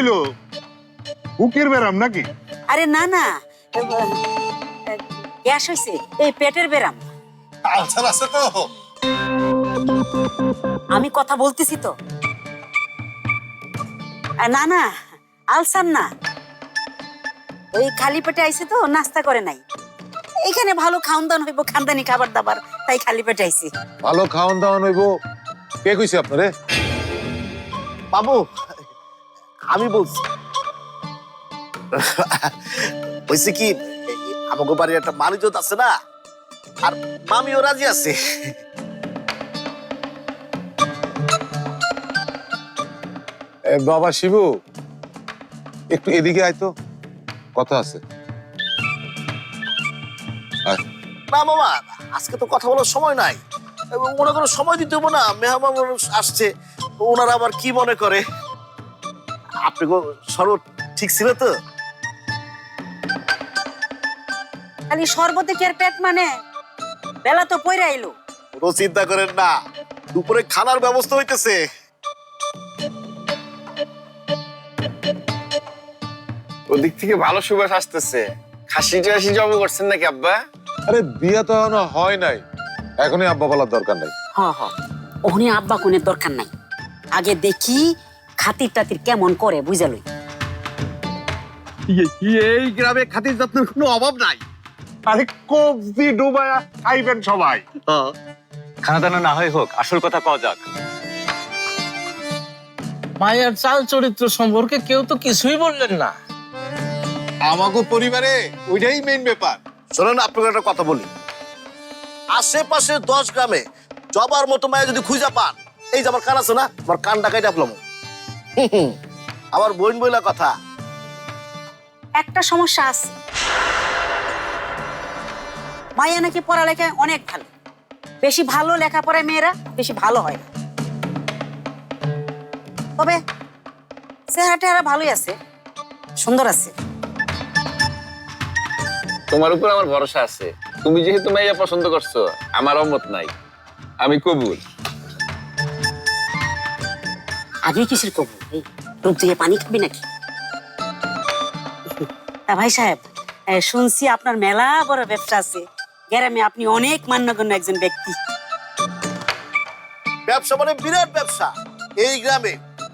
হইল? বুকের ব্যারাম নাকি? আরে না না। গ্যাস হয়েছে এই পেটের বেরাম আলসার আছে তো। আমি কথা বলতেছি তো। না না আলসার না। ওই খালি পেটে আইছে তো নাস্তা করে নাই। এখানে ভালো খাওন দাওয়ান হইব খানদানি খাবার দাবার তাই খালি পেটে আইছি। ভালো খাওয়ান দাওয়ান হইব। কে কইছে আপনারে? বাবু আমি বলছি। হয়েছে কি আমাকে বাড়ির একটা মানুষজন আছে না? আর মামিও রাজি আছে। বাবা শিবু একটু এদিকে আয় তো। কথা আছে। না মামা আজকে তো কথা বলার সময় নাই। মনে করো সময় দিতে হব না। মেহমান আসছে ওনারা আবার কি মনে করে? আপনি গো সর্ব ঠিক ছিল তো? খালি শরবতে কি আর পেট মানে? বেলা তো পইরা আইলো কোনো চিন্তা করেন না দুপুরে খানার ব্যবস্থা হইতেছে। ওদিক থেকে ভালো সুবাস আসতেছে। খাসি টাসি জব করছেন নাকি আব্বা? আরে বিয়ে তো এখনও হয় নাই। এখনই আব্বা বলার দরকার নাই। হ হ। ওখানে আব্বা কোনের দরকার নাই? আগে দেখি খাতির টাতির কেমন করে বুঝালই এই গ্রামে খাতির যত্নের কোনো অভাব নাই। আরে কবজি ডুবায়া খাইবেন সবাই। খানা দানা না হয় হোক আসল কথা কওয়া যাক। মায়ের চাল চরিত্র সম্পর্কে কেউ তো কিছুই বললেন না। আমাকে পরিবারে ওইটাই মেইন ব্যাপার। শোনেন আপনাকে একটা কথা বলি। আশেপাশে দশ গ্রামে জবার মতো মায়া যদি খুঁজা পান এই যে আমার কান আছে না আমার কান ডাকাই ডাকলাম আমার বোন বইলা কথা। একটা সমস্যা আছে। মাইয়া নাকি পড়ালেখায় অনেক ভালো। বেশি ভালো লেখাপড়ায় মেয়েরা বেশি ভালো হয় না। তবে চেহারা টেহারা ভালোই আছে সুন্দর আছে। তোমার উপর আমার ভরসা আছে। তুমি যেহেতু মাইয়া পছন্দ করছ আমার অমত নাই। আমি কবুল। আগে কিসের কবু? রূপ দিয়ে পানি খাবি নাকি? তা ভাই সাহেব শুনছি আপনার মেলা বড় ব্যবসা আছে। গ্রামে আপনি অনেক মান্যগণ্য একজন ব্যক্তি। ব্যবসা মানে বিরাট ব্যবসা। এই গ্রামে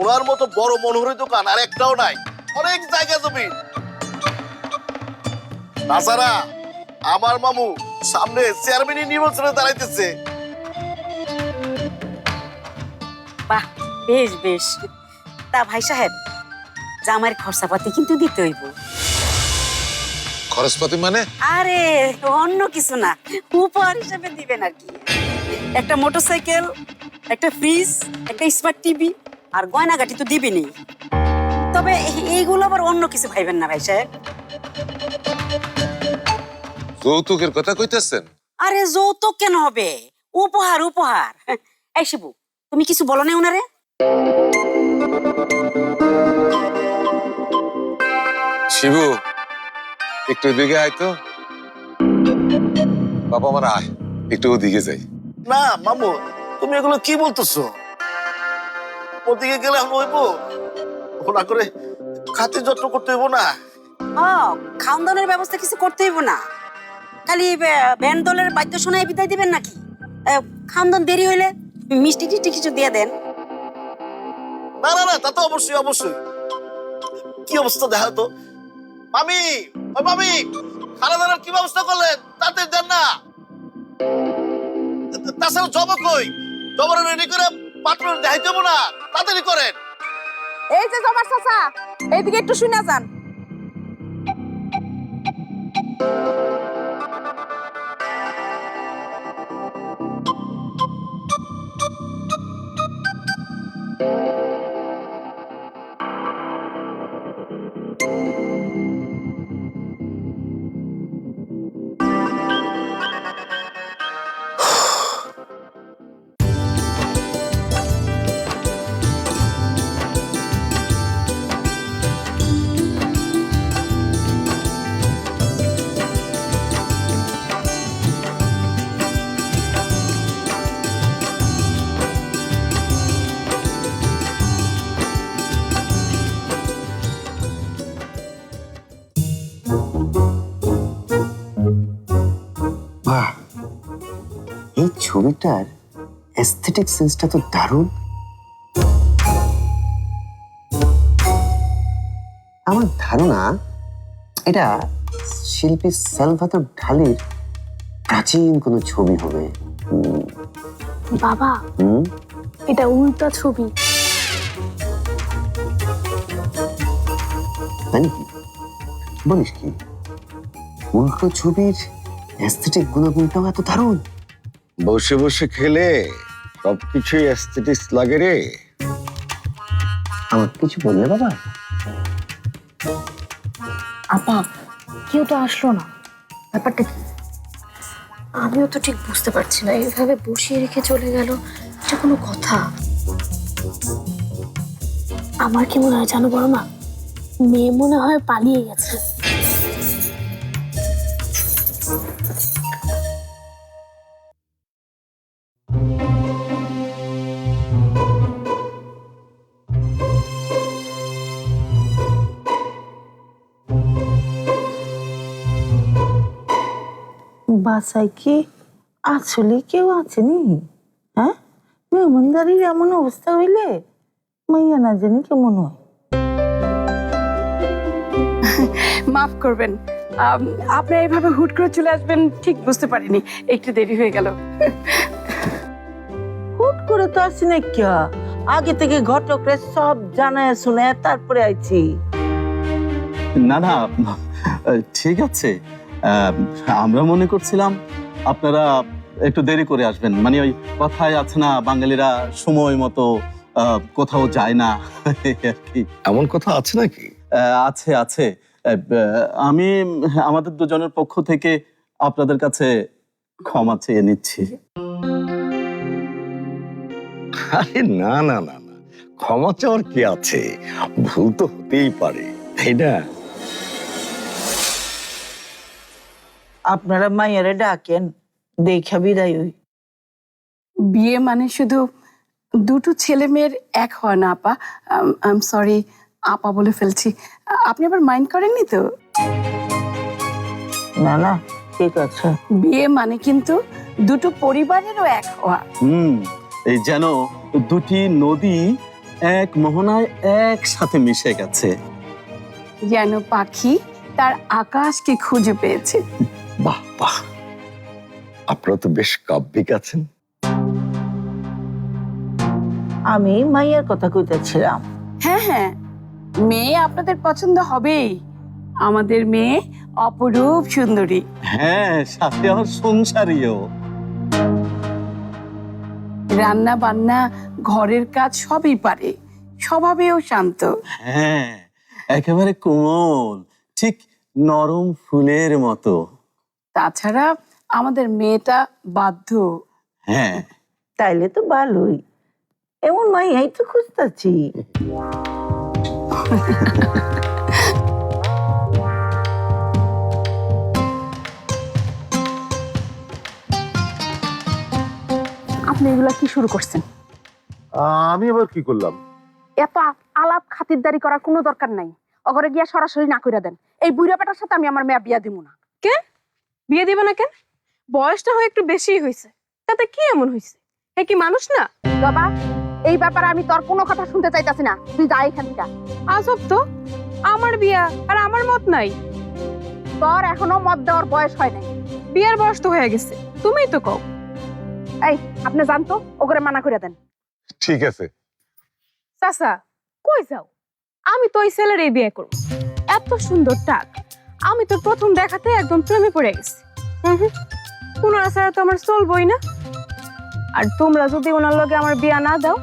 ওনার মতো বড় মনোহরি দোকান আর একটাও নাই। অনেক জায়গা জমি। তাছাড়া আমার মামু সামনে চেয়ারম্যানই নির্বাচনে দাঁড়াইতেছে। বেশ বেশ। তা ভাই সাহেব জামাইয়ের খরচাপাতি কিন্তু দিতে হইব। খরচপাতি মানে? আরে অন্য কিছু না। উপহার হিসেবে দিবেন আর কি। একটা মোটরসাইকেল একটা ফ্রিজ একটা স্মার্ট টিভি আর গয়নাগাটি তো দিবেনি তবে এইগুলো আবার অন্য কিছু ভাইবেন না ভাই সাহেব। যৌতুকের কথা কইতেছেন? আরে যৌতুক কেন হবে? উপহার উপহার। এই শিবু তুমি কিছু বলো না ওনারে শিবু একটু এদিকে আয় তো। বাবা আমার আয় একটু ওদিকে যাই। না মামু তুমি এগুলো কি বলতেছো? ওদিকে গেলে এখন হইবো? ওনা করে খাতির যত্ন করতে হইব না? হ্যাঁ খাওন দাওয়ানোর ব্যবস্থা কিছু করতে হইব না। খালি ব্যান্ড দলের বাদ্য শোনায় বিদায় দিবেন নাকি? খাওন দেরি হইলে মিষ্টি টিষ্টি কিছু দিয়ে দেন। না না না, তা তো অবশ্যই অবশ্যই। কি অবস্থা দেখা তো? মামি ওই মামি দাদার কি ব্যবস্থা করলেন? তাতে দেন না। তাছাড়া জব কই? জবর রেডি করে পাত্র দেখাই দেবো না। তাড়াতাড়ি করেন। এই যে জমার চাচা, এইদিকে একটু শুনে যান। বাহ এই ছবিটার অ্যাস্থেটিক সেন্সটা তো দারুণ। আমার ধারণা এটা শিল্পী সালভাতর ঢালির প্রাচীন কোনো ছবি হবে। বাবা এটা উল্টা ছবি। তাই বলিস কি? উল্টো ছবির অ্যাস্থেটিক গুণাগুণটাও এত দারুণ। বসে বসে খেলে সবকিছুই অ্যাস্থেটিক্স লাগে রে। আমার কিছু বললে বাবা? আপা কেউ তো আসলো না। ব্যাপারটা কি? আমিও তো ঠিক বুঝতে পারছি না। এইভাবে বসিয়ে রেখে চলে গেল এটা কোনো কথা? আমার কি মনে হয় জানো বড় মা মেয়ে মনে হয় পালিয়ে গেছে। বাসায় কি আসলে কেউ আছেনি? হ্যাঁ? মেহমানদারির এমন অবস্থা হইলে মাইয়া না জানি কেমন হয়। মাফ করবেন। আম, আপনি এইভাবে হুট করে চলে আসবেন ঠিক বুঝতে পারিনি। একটু দেরি হয়ে গেল। হুট করে তো আসি না কিয়া? আগে থেকে ঘটকরে সব জানায় শুনে তারপরে আইছি। না না ঠিক আছে। আহ, আমরা মনে করছিলাম আপনারা একটু দেরি করে আসবেন। মানে ওই কথায় আছে না বাঙালিরা সময় মতো কোথাও যায় না। আর কি এমন কথা আছে নাকি? আছে আছে। আমি আমাদের দুজনের পক্ষ থেকে আপনাদের কাছে ক্ষমা চেয়ে নিচ্ছি। আরে না না না না। ক্ষমা চাওয়ার কি আছে? ভুল তো হতেই পারে তাই না? আপনারা মাইয়ারে ডাকেন দেখা বিদায় হই। বিয়ে মানে শুধু দুটো ছেলে মেয়ের এক হয় না আপা। আই এম সরি আপা বলে ফেলছি। আপনি আবার মাইন্ড করেননি তো? না না ঠিক আছে। বিয়ে মানে কিন্তু দুটো পরিবারেরও এক হওয়া। হুম এই যেন দুটি নদী এক মোহনায় একসাথে মিশে গেছে। যেন পাখি তার আকাশকে খুঁজে পেয়েছে। বাহ বাহ। আপনারা তো বেশ কাব্যিক আছেন। আমি মাইয়ার কথা কইতেছিলাম। হ্যাঁ হ্যাঁ। মেয়ে আপনাদের পছন্দ হবেই। আমাদের মেয়ে অপরূপ সুন্দরী। হ্যাঁ সাথে আমার সংসারীও। রান্না বান্না ঘরের কাজ সবই পারে। স্বভাবেও শান্ত। হ্যাঁ একেবারে কোমল ঠিক নরম ফুলের মতো। তাছাড়া আমাদের মেয়েটা বাধ্য। হ্যাঁ। তাইলে তো ভালোই। এমন মাই এই তো খুঁজতেছি। আপনি এগুলা কি শুরু করছেন? আমি আবার কি করলাম? এত আলাপ খাতিরদারি করার কোনো দরকার নাই। অগরে গিয়া সরাসরি না কইরা দেন। এই বুড়া পেটার সাথে আমি আমার মেয়ে বিয়া দিব না। বিয়ে দিব না কেন? বয়সটা হয় একটু বেশি হয়েছে তাতে কি এমন হয়েছে এ কি মানুষ না? বাবা এই ব্যাপারে আমি তোর কোনো কথা শুনতে চাইতাছি না। তুই যা এখান থেকে আজব তো। আমার বিয়া আর আমার মত নাই। তোর এখনও মত দেওয়ার বয়স হয় নাই। বিয়ের বয়স তো হয়ে গেছে। তুমিই তো কও। এই আপনি জানতো ওগরে মানা করে দেন। ঠিক আছে। চাচা কই যাও? আমি তো ওই ছেলের এই বিয়ে করব। এত সুন্দর টাক। আমি তো প্রথম দেখাতে একদম প্রেমে পড়ে গেছি। হুম হুম। ওনারা ছাড়া তো আমার চলবই না। আর তোমরা যদি ওনার লগে আমার বিয়া না দাও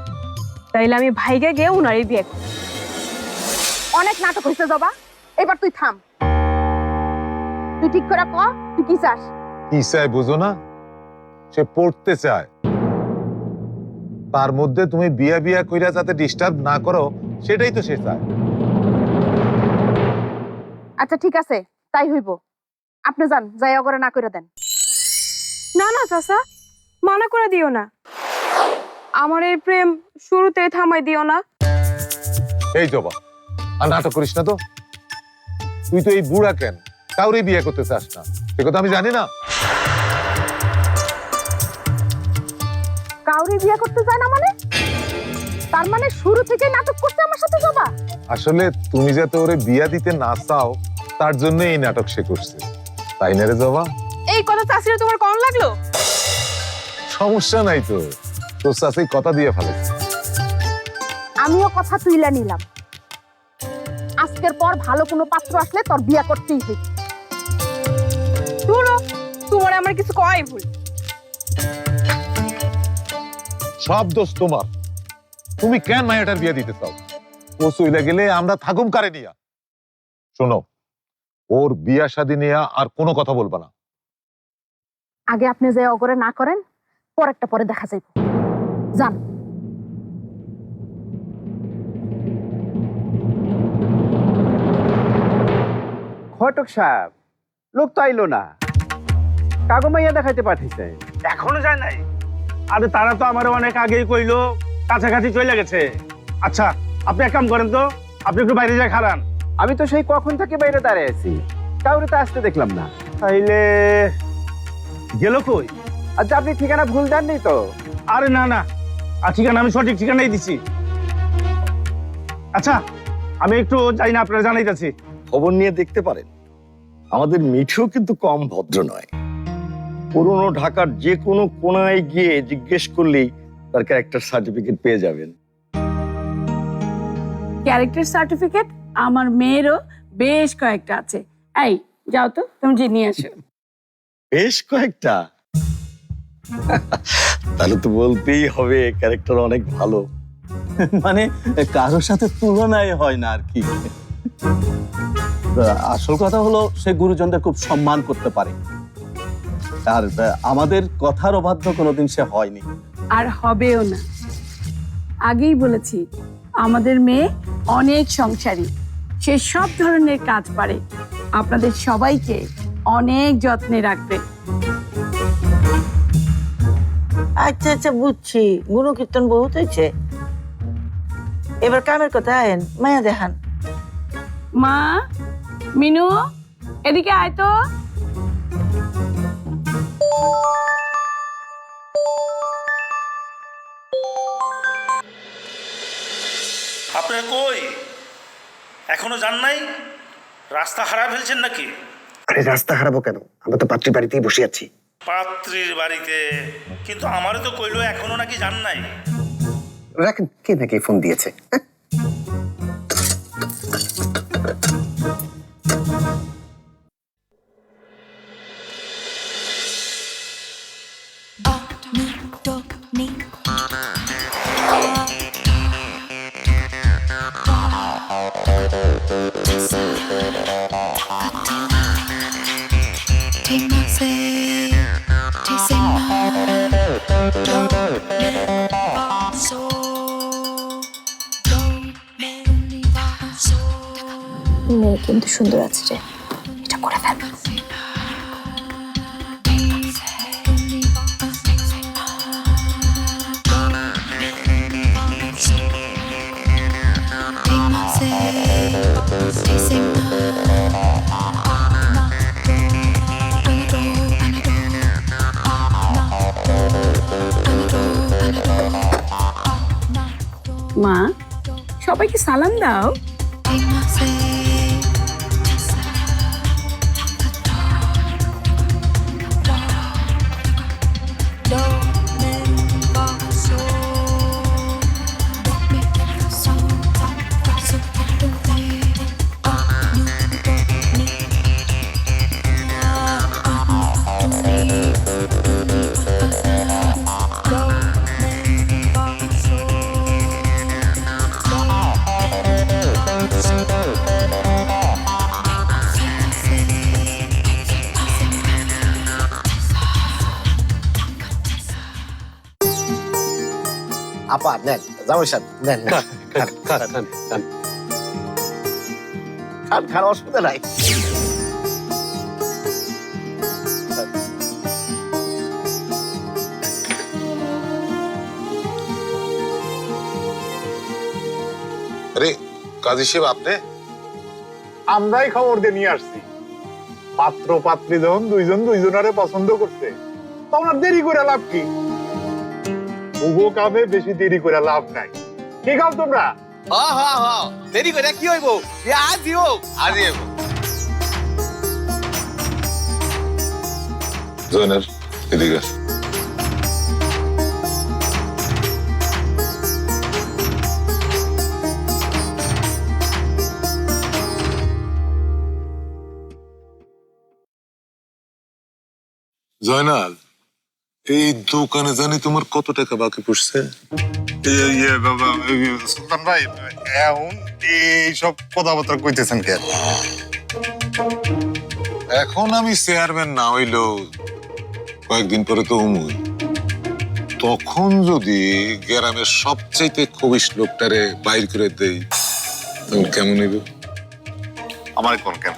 তাইলে আমি ভাইগে গিয়ে ওনারই বিয়ে করব। অনেক নাটক হয়েছে জবা এবার তুই থাম। তুই ঠিক করে ক তুই কি চাস? কি চাই বুঝো না? সে পড়তে চায়। তার মধ্যে তুমি বিয়া বিয়া কইরা যাতে ডিস্টার্ব না করো সেটাই তো সে চায়। আচ্ছা ঠিক আছে তাই হইব। আপনি যান যাই অগরে না করে দেন। না না চাচা মানা করে দিও না। আমার এই প্রেম শুরুতে থামাই দিও না। এই জবা আর নাটক করিস না তো? তুই তো এই বুড়া কেন? কাউরে বিয়ে করতে চাস না। সে কথা আমি জানি না। আমি বিয়ে করতে চাই না মানে? তার মানে শুরু থেকে নাটক করতে আমার সাথে জবা? আসলে তুমি যাতে ওরে বিয়া দিতে না চাও তার জন্য এই নাটক সে করছে। তাই না রে জবা? এই কথা চাষিরা তোমার কম লাগল? সমস্যা নাই তো। তোর চাষি কথা দিয়ে ফেলেছে। আমিও কথা তুইলা নিলাম। আজকের পর ভালো কোনো পাত্র আসলে তোর বিয়া করতেই শুনো তোমার আমার কিছু কয় ভুল। সব দোষ তোমার। তুমি কেন মায়াটার বিয়ে দিতে চাও? ও চইলা গেলে আমরা থাকুম কারে নিয়া? শোনো ওর বিয়া শাদী নিয়া আর কোনো কথা বলবা না। আগে আপনি যে অগরে না করেন পরেরটা পরে দেখা যাইব। যান। ঘটক সাহেব লোক তো আইলো না। কাগো মাইয়া দেখাইতে পাঠিয়েছে এখনও যায় নাই? আরে তারা তো আমার অনেক আগেই কইলো কাছাকাছি চলে গেছে। আচ্ছা আপনি এক কাম করেন তো আপনি একটু বাইরে যায় খারান। আমি তো সেই কখন থেকে বাইরে দাঁড়িয়ে আছি। কাউরে তো আসতে দেখলাম না। তাইলে গেল কই? আচ্ছা আপনি ঠিকানা ভুল দেননি তো? আরে না না। আর ঠিকানা আমি সঠিক ঠিকানাই দিছি। আচ্ছা আমি একটু যাই না আপনারা জানাইতেছি। খবর নিয়ে দেখতে পারেন আমাদের মিঠু কিন্তু কম ভদ্র নয়। পুরনো ঢাকার যে কোনো কোনায় গিয়ে জিজ্ঞেস করলেই তার ক্যারেক্টার সার্টিফিকেট পেয়ে যাবেন। ক্যারেক্টার সার্টিফিকেট আমার মেয়েরও বেশ কয়েকটা আছে। এই যাও তো তুমি যে নিয়ে আসো। বেশ কয়েকটা? তাহলে তো বলতেই হবে ক্যারেক্টার অনেক ভালো। মানে কারোর সাথে তুলনায় হয় না আর কি। আসল কথা হলো সে গুরুজনদের খুব সম্মান করতে পারে। আর আমাদের কথার অবাধ্য কোনোদিন সে হয়নি। আর হবেও না। আগেই বলেছি আমাদের মেয়ে অনেক সংসারী। সে সব ধরনের কাজ পারে। আপনাদের সবাইকে অনেক যত্নে রাখবে। আচ্ছা আচ্ছা বুঝছি। গুণকীর্তন বহুত হয়েছে। এবার কামের কথা আয়েন। মায়া দেখান। মা মিনু এদিকে আয় তো। আপনার কই? এখনও যান নাই? রাস্তা হারা ফেলছেন নাকি? আরে রাস্তা হারাবো কেন? আমরা তো পাত্রী বাড়িতেই বসে আছি। পাত্রীর বাড়িতে? কিন্তু আমারও তো কইলো এখনও নাকি যান নাই। রাখেন কে নাকি ফোন দিয়েছে? হ্যাঁ? সবাইকে জামাই সাহেব নেন নেন। খান খান অসুবিধা নাই। আরে কাজী সাহেব আপনি? আমরাই খবর দিয়ে নিয়ে আসছি। পাত্র পাত্রী যখন দুইজন দুইজনারে পছন্দ করছে। আর দেরি করে লাভ কি? ওগো কামে বেশি দেরি করে লাভ নাই। কি খাও তোমরা? হ্যাঁ হ্যাঁ হ্যাঁ দেরি করে কি হইব? আজই হোক। আজই হোক। জয়নাল এদিকে আস। জয়নাল এই দোকানে জানি তোমার কত টাকা বাকি পড়ছে? বাবা সুলতান ভাই এখন এইসব কথাবার্তা কইতেছেন কেন এখন আমি চেয়ারম্যান না হইলেও কয়েকদিন পরে তো উমুই। তখন যদি গ্রামের সবচাইতে খবিস লোকটারে বাইর করে দেই তখন কেমন হইব? আমার কোন কেন?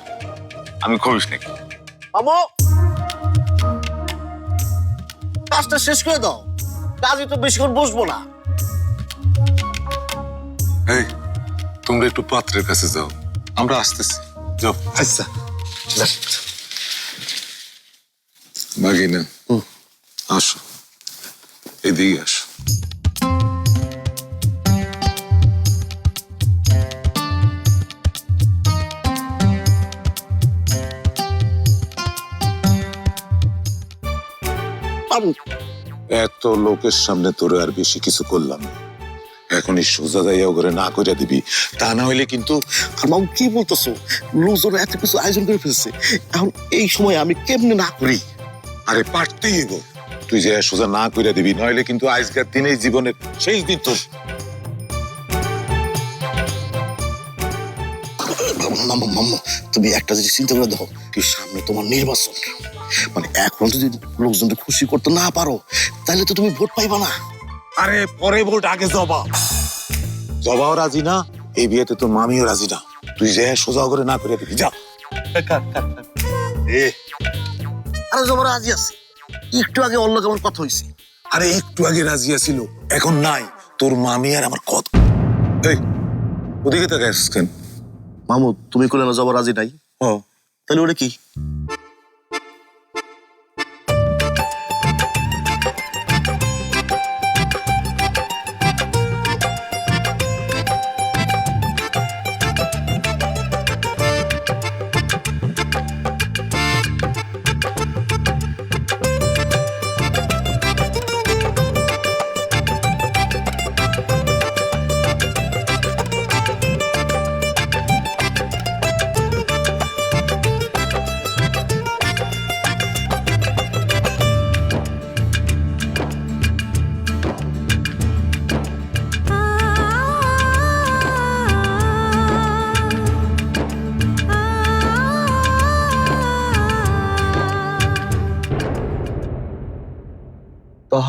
আমি খবিস নাকি? আমো কাজটা শেষ করে দাও। কাজে তো বেশিক্ষণ বসবো না। এই তোমরা একটু পাত্রের কাছে যাও। আমরা আসতেছি। যাও। আচ্ছা বাগিনা আসো। এদিকে আসো। এত লোকের সামনে তোরে আর বেশি কিছু করলাম না। এখনই সোজা যাইয়া করে না করে দিবি। তা না হইলে কিন্তু আমার কি বলতেছো? লোকজন এত কিছু আয়োজন করে ফেলছে। এখন এই সময় আমি কেমনে না করি? আরে পারতেই হইব। তুই যে সোজা না কইরা দিবি, নইলে কিন্তু আজকের দিনেই জীবনের শেষ দিন তোর। তুমি একটা জিনিস চিন্তা করে দেখো, কি সামনে তোমার নির্বাচন। মানে এখন যদি লোকজনকে খুশি করতে না পারো তাহলে তো তুমি ভোট পাইবা না। আরে পরে ভোট আগে জবা জবাও রাজি না? এই বিয়েতে তোর মামিও রাজি না। তুই যে সোজা করে না করে দিবি যা। আরে জবর রাজি আছে। একটু আগে অন্য কেমন কথা হয়েছে আরে একটু আগে রাজি আছিল এখন নাই। তোর মামি আর আমার কত এই ওদিকে কেন? মামু তুমি করলে না জবর রাজি নাই? ও তাহলে ওটা কি?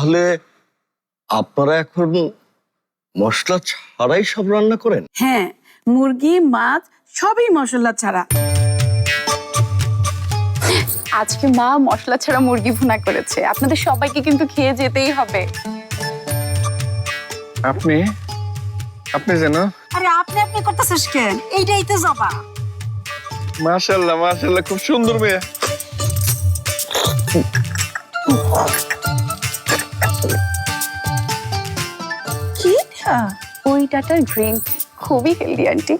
তাহলে আপনারা এখন মশলা ছাড়াই সব রান্না করেন? হ্যাঁ মুরগি মাছ সবই মশলা ছাড়া। আজকে মা মশলা ছাড়া মুরগি ভুনা করেছে। আপনাদের সবাইকে কিন্তু খেয়ে যেতেই হবে। আপনি আপনি যেন আরে আপনি আপনি করতেছিস কেন? এইটাই তো জবা। মাশাল্লাহ মাশাল্লাহ খুব সুন্দর মেয়ে। কি ওইটাটার গ্রিন খুবই হেলদি আন্টি